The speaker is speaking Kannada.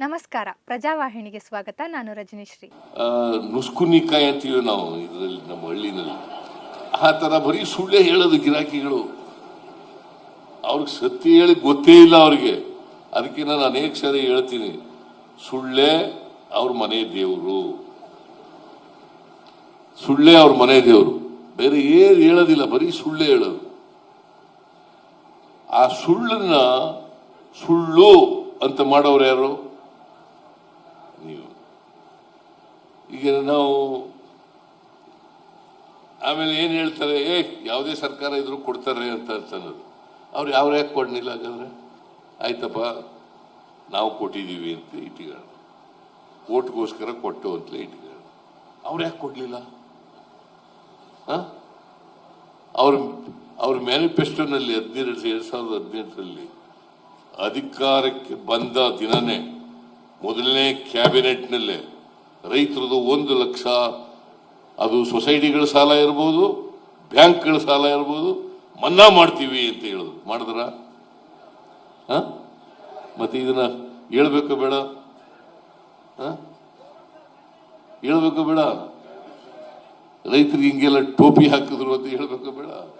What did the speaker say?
ನಮಸ್ಕಾರ. ಪ್ರಜಾವಾಹಿನಿಗೆ ಸ್ವಾಗತ. ನಾನು ರಜನೀಶ್ರೀ. ನುಸ್ಕುನಿಕಾಯಿ ಅಂತೀವಿ ನಾವು ಇದರಲ್ಲಿ, ನಮ್ಮ ಹಳ್ಳಿನಲ್ಲಿ. ಆ ತರ ಬರೀ ಸುಳ್ಳೇ ಹೇಳೋದು ಗಿರಾಕಿಗಳು. ಅವ್ರಿಗೆ ಸತ್ಯ ಹೇಳಿ ಗೊತ್ತೇ ಇಲ್ಲ ಅವ್ರಿಗೆ. ಅದಕ್ಕೆ ನಾನು ಅನೇಕ ಸಾರಿ ಹೇಳ್ತೀನಿ. ಸುಳ್ಳೆ ಅವ್ರ ಮನೆ ದೇವರು. ಸುಳ್ಳೆ ಅವ್ರ ಮನೆ ದೇವರು. ಬೇರೆ ಏನು ಹೇಳೋದಿಲ್ಲ, ಬರೀ ಸುಳ್ಳೆ ಹೇಳೋದು. ಆ ಸುಳ್ಳನ್ನ ಸುಳ್ಳು ಅಂತ ಮಾಡೋರು ಯಾರು ನೀವು ಈಗ ನಾವು ಆಮೇಲೆ ಏನು ಹೇಳ್ತಾರೆ, ಏ, ಯಾವುದೇ ಸರ್ಕಾರ ಇದ್ರು ಕೊಡ್ತಾರೆ ಅಂತ ಅಂತ ಅನ್ನೋದು. ಅವ್ರು ಯಾವ ಯಾಕೆ ಕೊಡಲಿಲ್ಲ ಹಾಗಾದ್ರೆ? ಆಯ್ತಪ್ಪ, ನಾವು ಕೊಟ್ಟಿದ್ದೀವಿ ಅಂತ ಇಟ್ಟಿಗಳ ಓಟ್ಗೋಸ್ಕರ ಕೊಟ್ಟು ಅಂತಲೇ ಇಟ್ಟಿಗಳ ಅವ್ರು ಯಾಕೆ ಕೊಡಲಿಲ್ಲ? ಅವ್ರ ಅವ್ರ ಮ್ಯಾನಿಫೆಸ್ಟೋನಲ್ಲಿ ಹದಿನೆಂಟು ಎರಡು ಸಾವಿರದ ಹದಿನೆಂಟರಲ್ಲಿ ಅಧಿಕಾರಕ್ಕೆ ಬಂದ ದಿನನೇ ಮೊದಲನೇ ಕ್ಯಾಬಿನೆಟ್ನಲ್ಲೇ ರೈತರದು ಒಂದು ಲಕ್ಷ, ಅದು ಸೊಸೈಟಿಗಳ ಸಾಲ ಇರ್ಬೋದು, ಬ್ಯಾಂಕ್ಗಳ ಸಾಲ ಇರ್ಬೋದು, ಮನ್ನಾ ಮಾಡ್ತೀವಿ ಅಂತ ಹೇಳೋದು. ಮಾಡಿದ್ರ? ಮತ್ತೆ ಇದನ್ನ ಹೇಳ್ಬೇಕು ಬೇಡ? ಹೇಳ್ಬೇಕು ಬೇಡ. ರೈತರಿಗೆ ಹಿಂಗೆಲ್ಲ ಟೋಪಿ ಹಾಕಿದ್ರು ಅಂತ ಹೇಳ್ಬೇಕು ಬೇಡ.